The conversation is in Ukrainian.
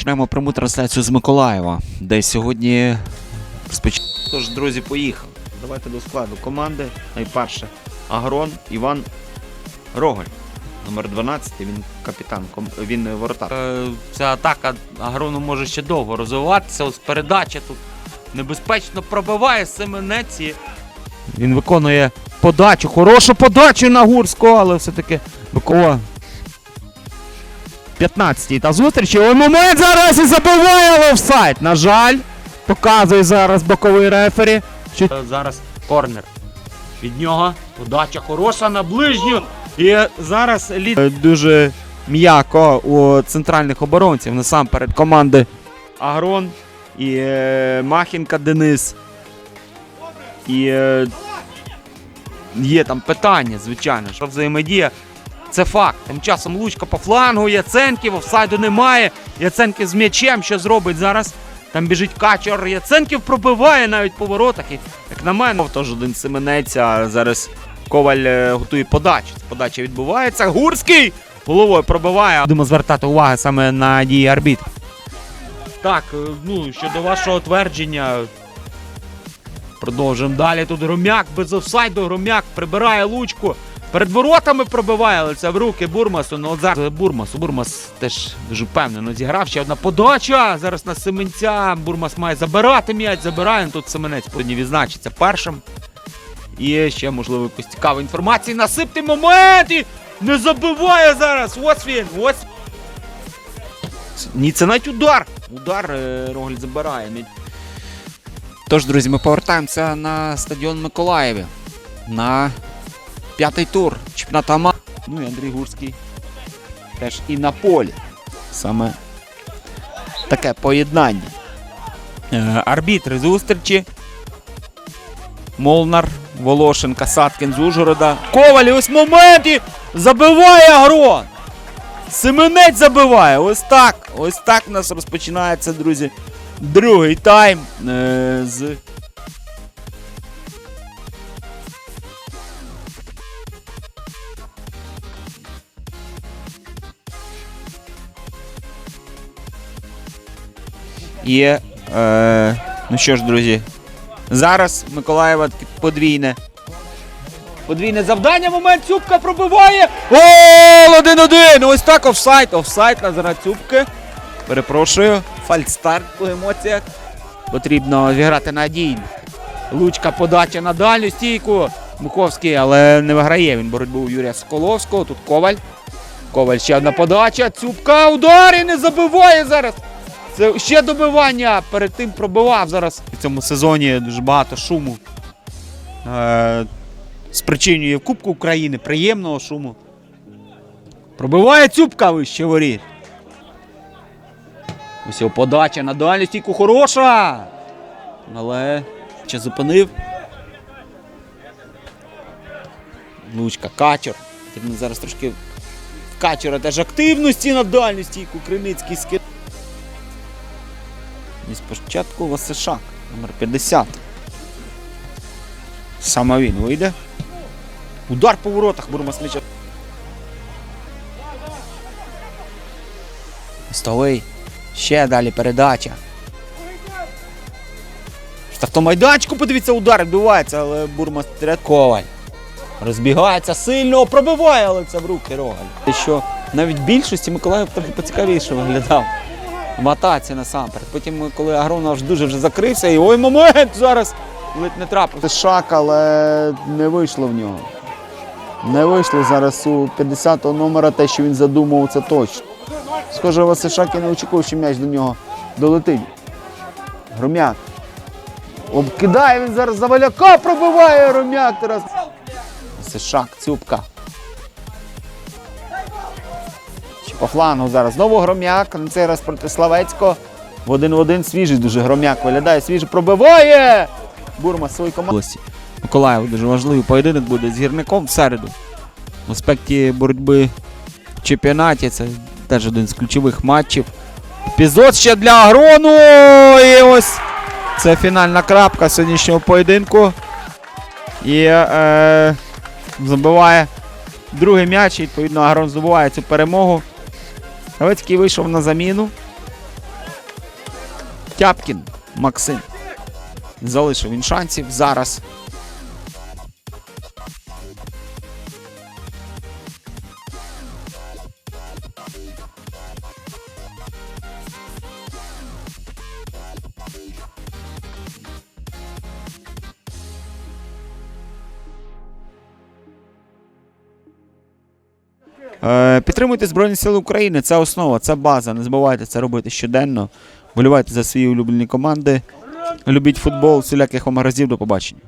Починаємо пряму трансляцію з Миколаєва, де сьогодні розпоч... Тож, друзі, поїхали. Давайте до складу команди. Найперше Агрон Іван Роголь. Номер 12, він капітан, він воротар. Е, Ця атака агрону може ще довго розвиватися. Ось передача тут небезпечно пробиває Семенець. Він виконує подачу, хорошу подачу на Гурського, але все-таки Микола. 15-й та зустрічі. Ой, момент зараз і забиває офсайд. На жаль, показує зараз боковий рефері. Е, Зараз корнер. Від нього подача хороша на ближню. І зараз лід. Е, дуже м'яко у центральних оборонців насамперед команди Агрон і е, Махінка Денис. І е, є там питання, звичайно, що взаємодія. Це факт. Тим часом Лучка по флангу, Яценків, офсайду немає. Яценків з м'ячем, що зробить зараз. Там біжить качор. Яценків пробиває навіть по воротах. І, як на мене, теж один Семенець, а зараз Коваль е, готує подачу. Подача відбувається. Гурський головою пробиває. Будемо звертати увагу саме на дії арбітра. Так, е, ну щодо вашого твердження. Продовжуємо далі. Тут Громяк без офсайду. Громяк прибирає лучку. Перед воротами пробиває, але це в руки Бурмасу. Ну от зараз Бурмасу. Бурмас теж дуже впевнено зіграв. Ще одна подача. Зараз на Семенця. Бурмас має забирати м'яч, забирає. Тут Семенець повинні відзначиться першим. І ще, можливо, якусь цікаву інформацію. Насипти момент! І не забиває зараз! Ось він! Ось ні, це навіть удар. Удар е, Рогль забирає. Тож, друзі, ми повертаємося на стадіон Миколаєві. На п'ятий тур чемпіонату Ама. Ну і Андрій Гурський теж і на полі. Саме таке поєднання. Е, арбітри зустрічі. Молнар, Волошин, Касаткін з Ужгорода. Коваль, ось момент і забиває Агрон. Семенець забиває. Ось так. Ось так у нас розпочинається, друзі. Другий тайм е, з. І, е, ну що ж, друзі, зараз Миколаєва подвійне. Подвійне завдання, момент Цюбка пробиває. Гол! Один-один! Ось так офсайд. Офсайд на зараз Цюбки. Перепрошую. Фальстарт по емоціях. Потрібно зіграти надійно. Лучка подача на дальню стійку. Муховський, але не виграє він боротьбу Юрія Соколовського. Тут Коваль. Коваль ще одна подача. Цюбка удар і не забиває зараз. Це ще добивання. Перед тим пробивав зараз. В цьому сезоні дуже багато шуму. Е, спричинює в Кубку України приємного шуму. Пробиває Цюбка вище воріт. Ось його подача на дальню стійку хороша. Але ще зупинив. Лучка, качер. Зараз трошки в качера теж активності на дальню стійку. Криницький скид. І спочатку Васишак, номер 50. Саме він вийде. Удар по воротах Бурмас м'яча. Стовий. Ще далі передача. В автомайданчику, подивіться, удар відбувається, але Бурмас Коваль. Розбігається сильно, пробиває, але це в руки Рогаль. Що навіть більшості Миколаїв трохи поцікавіше виглядав. В насамперед. Потім, коли Агронов аж дуже вже закрився, і ой, момент зараз ледь не трапив. Шак, але не вийшло в нього. Не вийшло зараз у 50-го номера те, що він задумав, це точно. Схоже, Васишак і не очікував, що м'яч до нього долетить. Громяк. Обкидає він зараз заваляка, пробиває Громяк. Васишак, цюбка. По флангу зараз. Знову Громяк. На цей раз проти Славецького. В один в один свіжий дуже Громяк виглядає, свіжий пробиває. Бурма свої команди. Миколаїв дуже важливий поєдинок буде з гірником в середу. В аспекті боротьби в чемпіонаті це теж один з ключових матчів. Епізод ще для Агрону. І ось це фінальна крапка сьогоднішнього поєдинку. І е, забиває другий м'яч. І, відповідно, Агрон здобуває цю перемогу. Гравецький вийшов на заміну. Тяпкін Максим. Залишив він шансів. Зараз підтримуйте Збройні Сили України. Це основа, це база. Не забувайте це робити щоденно. Болівайте за свої улюблені команди. Любіть футбол, всіляких вам разів. До побачення.